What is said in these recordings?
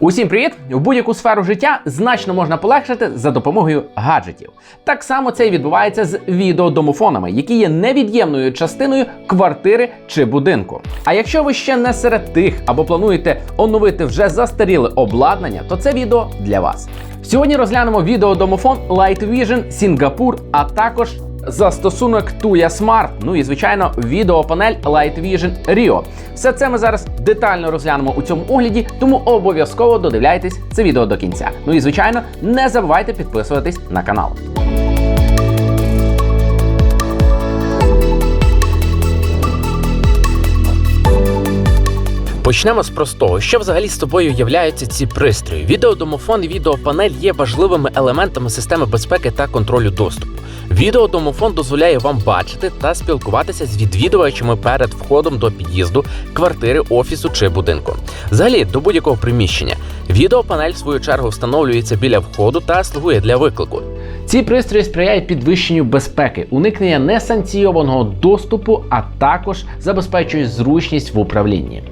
Усім привіт! В будь-яку сферу життя значно можна полегшити за допомогою гаджетів. Так само це і відбувається з відеодомофонами, які є невід'ємною частиною квартири чи будинку. А якщо ви ще не серед тих або плануєте оновити вже застаріле обладнання, то це відео для вас. Сьогодні розглянемо відеодомофон Light Vision Singapore, а також застосунок Tuya Smart, ну і звичайно відеопанель Light Vision Rio. Все це ми зараз детально розглянемо у цьому огляді, тому обов'язково додивляйтесь це відео до кінця. Ну і звичайно, не забувайте підписуватись на канал. Почнемо з простого, що взагалі з собою являються ці пристрої. Відеодомофон і відеопанель є важливими елементами системи безпеки та контролю доступу. Відеодомофон дозволяє вам бачити та спілкуватися з відвідувачами перед входом до під'їзду, квартири, офісу чи будинку. Взагалі до будь-якого приміщення. Відеопанель, в свою чергу, встановлюється біля входу та слугує для виклику. Ці пристрої сприяють підвищенню безпеки, уникнення несанкційованого доступу, а також забезпечують зручність в управлінні.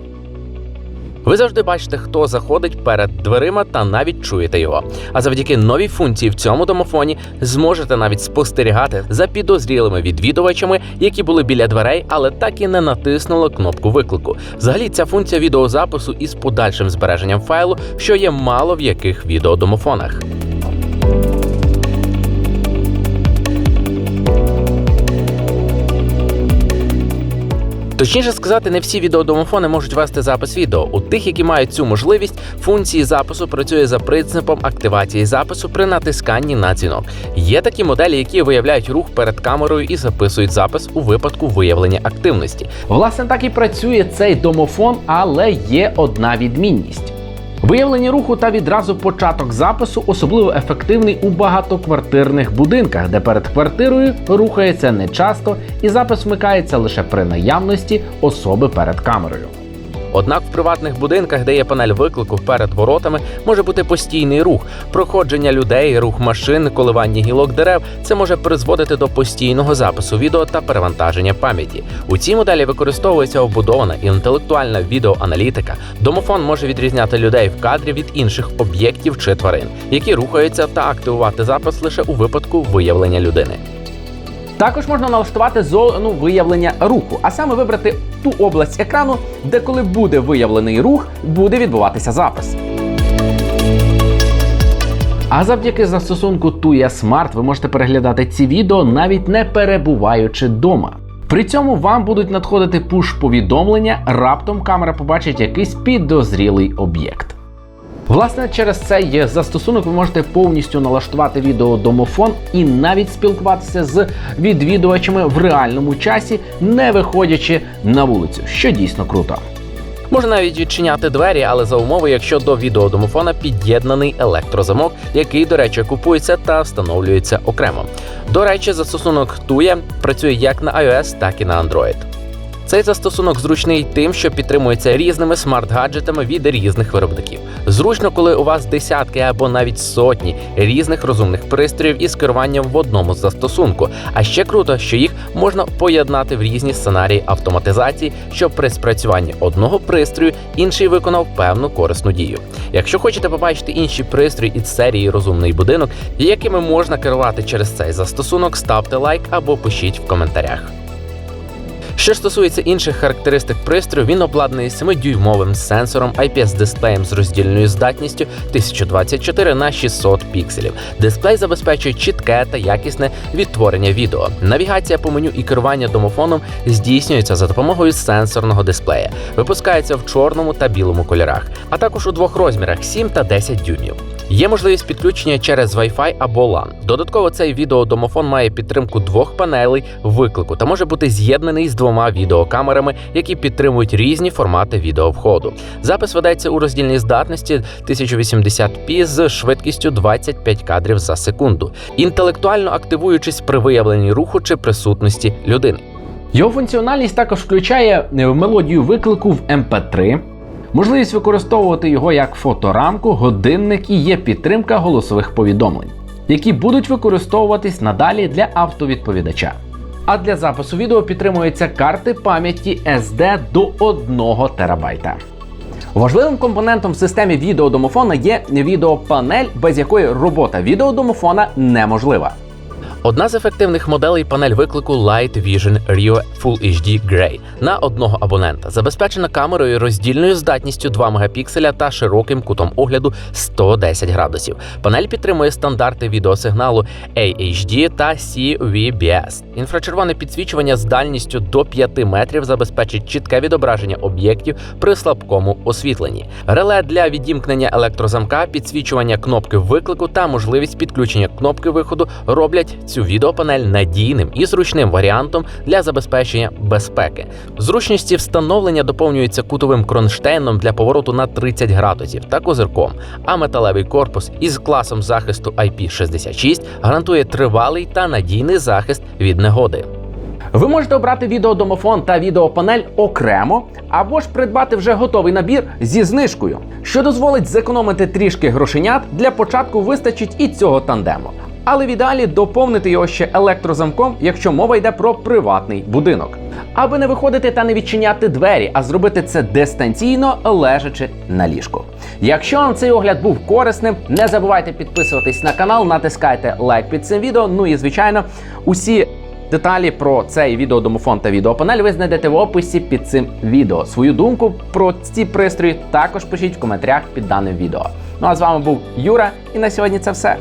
Ви завжди бачите, хто заходить перед дверима та навіть чуєте його. А завдяки новій функції в цьому домофоні зможете навіть спостерігати за підозрілими відвідувачами, які були біля дверей, але так і не натиснули кнопку виклику. Взагалі, ця функція відеозапису із подальшим збереженням файлу, що є мало в яких відеодомофонах. Точніше сказати, не всі відеодомофони можуть вести запис відео. У тих, які мають цю можливість, функції запису працює за принципом активації запису при натисканні на дзвінок. Є такі моделі, які виявляють рух перед камерою і записують запис у випадку виявлення активності. Власне, так і працює цей домофон, але є одна відмінність. Виявлення руху та відразу початок запису особливо ефективний у багатоквартирних будинках, де перед квартирою рухається нечасто і запис вмикається лише при наявності особи перед камерою. Однак в приватних будинках, де є панель виклику перед воротами, може бути постійний рух, проходження людей, рух машин, коливання гілок дерев. Це може призводити до постійного запису відео та перевантаження пам'яті. У цій моделі використовується вбудована інтелектуальна відеоаналітика. Домофон може відрізняти людей в кадрі від інших об'єктів чи тварин, які рухаються та активувати запис лише у випадку виявлення людини. Також можна налаштувати зону виявлення руху, а саме вибрати ту область екрану, де коли буде виявлений рух, буде відбуватися запис. А завдяки застосунку Tuya Smart ви можете переглядати ці відео навіть не перебуваючи вдома. При цьому вам будуть надходити пуш-повідомлення, раптом камера побачить якийсь підозрілий об'єкт. Власне, через цей застосунок ви можете повністю налаштувати відеодомофон і навіть спілкуватися з відвідувачами в реальному часі, не виходячи на вулицю, що дійсно круто. Можна навіть відчиняти двері, але за умови, якщо до відеодомофона під'єднаний електрозамок, який, до речі, купується та встановлюється окремо. До речі, застосунок Tuya працює як на iOS, так і на Android. Цей застосунок зручний тим, що підтримується різними смарт-гаджетами від різних виробників. Зручно, коли у вас десятки або навіть сотні різних розумних пристроїв із керуванням в одному застосунку. А ще круто, що їх можна поєднати в різні сценарії автоматизації, щоб при спрацюванні одного пристрою інший виконав певну корисну дію. Якщо хочете побачити інші пристрої із серії Розумний будинок, якими можна керувати через цей застосунок, ставте лайк або пишіть в коментарях. Що стосується інших характеристик пристрою, він обладнаний 7-дюймовим сенсором IPS-дисплеєм з роздільною здатністю 1024 на 600 пікселів. Дисплей забезпечує чітке та якісне відтворення відео. Навігація по меню і керування домофоном здійснюється за допомогою сенсорного дисплея. Випускається в чорному та білому кольорах, а також у двох розмірах 7 та 10 дюймів. Є можливість підключення через Wi-Fi або LAN. Додатково цей відеодомофон має підтримку двох панелей виклику та може бути з'єднаний з двома відеокамерами, які підтримують різні формати відеовходу. Запис ведеться у роздільній здатності 1080p з швидкістю 25 кадрів за секунду, інтелектуально активуючись при виявленні руху чи присутності людини. Його функціональність також включає е, мелодію виклику в MP3, можливість використовувати його як фоторамку, годинник і є підтримка голосових повідомлень, які будуть використовуватись надалі для автовідповідача. А для запису відео підтримуються карти пам'яті SD до 1 терабайта. Важливим компонентом в системі відеодомофона є відеопанель, без якої робота відеодомофона неможлива. Одна з ефективних моделей панель виклику Light Vision Rio Full HD Grey на одного абонента, забезпечена камерою роздільною здатністю 2 мегапікселя та широким кутом огляду 110 градусів. Панель підтримує стандарти відеосигналу AHD та CVBS. Інфрачервоне підсвічування з дальністю до 5 метрів забезпечить чітке відображення об'єктів при слабкому освітленні. Реле для відімкнення електрозамка, підсвічування кнопки виклику та можливість підключення кнопки виходу роблять цю відеопанель надійним і зручним варіантом для забезпечення безпеки. Зручності встановлення доповнюються кутовим кронштейном для повороту на 30 градусів та козирком, а металевий корпус із класом захисту IP66 гарантує тривалий та надійний захист від негоди. Ви можете обрати відеодомофон та відеопанель окремо, або ж придбати вже готовий набір зі знижкою, що дозволить зекономити трішки грошенят. Для початку вистачить і цього тандему. Але в ідеалі доповнити його ще електрозамком, якщо мова йде про приватний будинок. Аби не виходити та не відчиняти двері, а зробити це дистанційно, лежачи на ліжку. Якщо вам цей огляд був корисним, не забувайте підписуватись на канал, натискайте лайк під цим відео. Ну і звичайно, усі Деталі про цей відеодомофон та відеопанель ви знайдете в описі під цим відео. Свою думку про ці пристрої також пишіть в коментарях під даним відео. Ну а з вами був Юра, і на сьогодні це все.